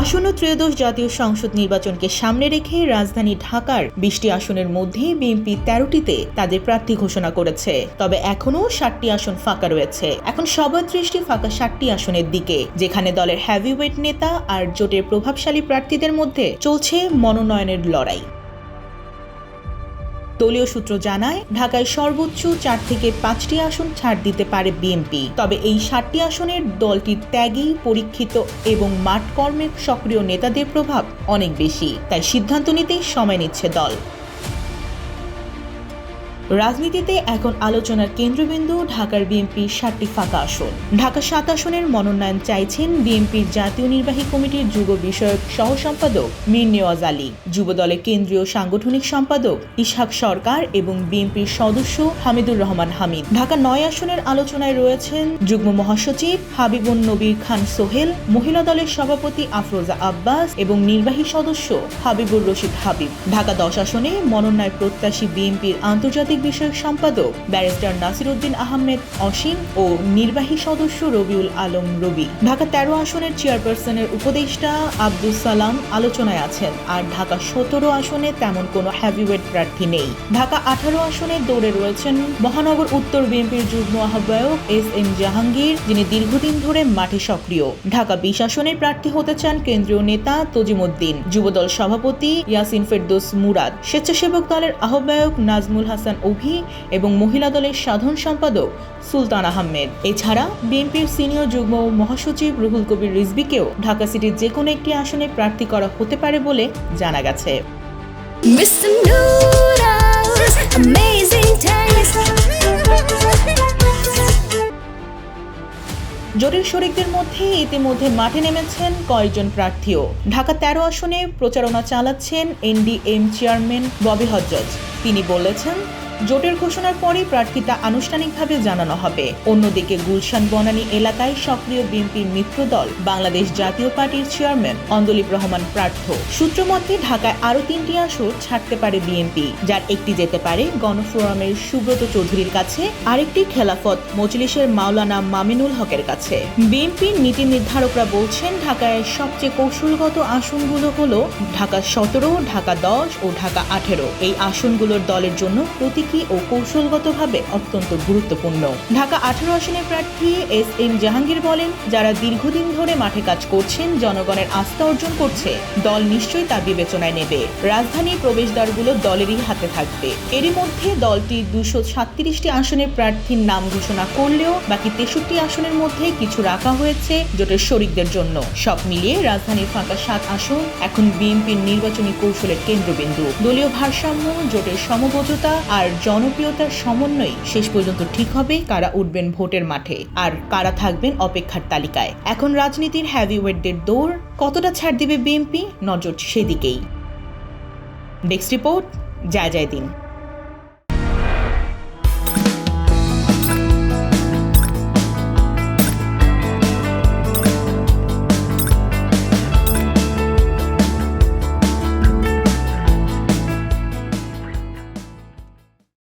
আসন্ন ত্রয়োদশ জাতীয় সংসদ নির্বাচনকে সামনে রেখে রাজধানী ঢাকার বিশটি আসনের মধ্যে বিএনপি তেরোটিতে তাদের প্রার্থী ঘোষণা করেছে। তবে এখনও ষাটটি আসন ফাঁকা রয়েছে। এখন সবার দৃষ্টি ফাঁকা ষাটটি আসনের দিকে, যেখানে দলের হ্যাভিওয়েট নেতা আর জোটের প্রভাবশালী প্রার্থীদের মধ্যে চলছে মনোনয়নের লড়াই। দলীয় সূত্র জানায়, ঢাকায় সর্বোচ্চ চার থেকে পাঁচটি আসন ছাড় দিতে পারে বিএনপি। তবে এই ষাটটি আসনের দলটির ত্যাগী পরীক্ষিত এবং মাঠ কর্মের সক্রিয় নেতাদের প্রভাব অনেক বেশি। তাই সিদ্ধান্ত নিতে সময় নিচ্ছে দল। রাজনীতিতে এখন আলোচনার কেন্দ্রবিন্দু, ঢাকার বিএনপির সাতটি ফাঁকা আসন। ঢাকা সাত আসনের মনোনয়ন চাইছেন বিএনপির জাতীয় নির্বাহী কমিটির যুব বিষয়ক সহ সম্পাদক মীর নেওয়াজ আলী। যুব দলের কেন্দ্রীয় সাংগঠনিক সম্পাদক ইসহাক সরকার এবং বিএনপির সদস্য হামিদুর রহমান হামিদ। ঢাকা নয় আসনের আলোচনায় রয়েছেন যুগ্ম মহাসচিব হাবিবুন নবীর খান সোহেল, মহিলা দলের সভাপতি আফরোজা আব্বাস এবং নির্বাহী সদস্য হাবিবুর রশিদ হাবিব। ঢাকা দশ আসনে মনোনয়ন প্রত্যাশী বিএনপির আন্তর্জাতিক বিষয়ক সম্পাদক ব্যারিস্টার নাসির উদ্দিন আহমেদ, অসীম ও নির্বাহী সদস্য রবিউল আলম রবি। ঢাকা তেরো আসনের চেয়ারপারসনের উপদেষ্টা আব্দুল সালাম আলোচনায় আছেন। আর ঢাকা সতেরো আসনে তেমন কোনো হ্যাভিওয়েট প্রার্থী নেই। ঢাকা আঠারো আসনে দৌড়ে রয়েছেন মহানগর উত্তর বিএনপির যুগ্ম আহ্বায়ক এস এম জাহাঙ্গীর, যিনি দীর্ঘদিন ধরে মাঠে সক্রিয়। ঢাকা বিশ আসনের প্রার্থী হতে চান কেন্দ্রীয় নেতা তজিমুদ্দিন। যুবদল সভাপতি ইয়াসিন ফেরদোস মুরাদ। স্বেচ্ছাসেবক দলের আহ্বায়ক নাজমুল হাসান অভি এবং মহিলা দলের সাধারণ সম্পাদক সুলতান আহমেদ। এছাড়া বিএনপির সিনিয়র যুগ্ম মহাসচিব রুহুল কবির রিজবিকেও ঢাকা সিটির যে কোনো একটি আসনে প্রার্থী করা হতে পারে বলে জানা গেছে. জোটের শরিকদের মধ্যে ইতিমধ্যে মাঠে নেমেছেন কয়েকজন প্রার্থীও। ঢাকা তেরো আসনে প্রচারণা চালাচ্ছেন এনডিএম চেয়ারম্যান ববি হজরত তিনি বলেছেন জোটের ঘোষণার পরই প্রার্থীতা আনুষ্ঠানিকভাবে জানানো হবে। অন্যদিকে গুলশান বনানী এলাকায় সক্রিয় বিএনপির মিত্র দল, বাংলাদেশ জাতীয় পার্টির চেয়ারম্যান অন্দলীপ রহমান প্রার্থ। সূত্রমতে, ঢাকায় আরও তিনটি আসন ছাড়তে পারে বিএনপি, যার একটি যেতে পারে গণফোরামের সুব্রত চৌধুরীর কাছে, আরেকটি খেলাফত মজলিসের মাওলানা মামিনুল হকের কাছে। বিএনপির নীতি নির্ধারকরা বলছেন, ঢাকায় সবচেয়ে কৌশলগত আসনগুলো হলো ঢাকা সতেরো, ঢাকা দশ ও ঢাকা আঠেরো। এই আসনগুলোর দলের জন্য প্রতীকী ও কৌশলগতভাবে অত্যন্ত গুরুত্বপূর্ণ। ঢাকা আঠারো আসনের প্রার্থী এস এম জাহাঙ্গীর বলেন, যারা দীর্ঘদিন ধরে মাঠে কাজ করছেন, জনগণের আস্থা অর্জন করছে। দল নিশ্চয়ই তা বিবেচনায় নেবে। রাজধানীর প্রবেশদ্বারগুলো দলেরই হাতে থাকবে। এরই মধ্যে দলটি দুশো সাতত্রিশটি আসনের প্রার্থীর নাম ঘোষণা করলেও বাকি তেষট্টি আসনের মধ্যে কিছু রাখা হয়েছে জোটের শরিকদের জন্য। সব মিলিয়ে রাজধানীর ফাঁকা সাত আসন এখন বিএনপির নির্বাচনী কৌশলের কেন্দ্রবিন্দু। দলীয় ভারসাম্য, জোটের সমবদ্ধতা আর জনপ্রিয়তার সমন্বয়ে শেষ পর্যন্ত ঠিক হবে কারা উঠবেন ভোটের মাঠে আর কারা থাকবেন অপেক্ষার তালিকায়। এখন রাজনীতির হ্যাভিওয়েটদের দৌড় কতটা ছাড় দিবে বিএনপি? নজর সেদিকেই। ডেস্ক রিপোর্ট যায় যায় দিন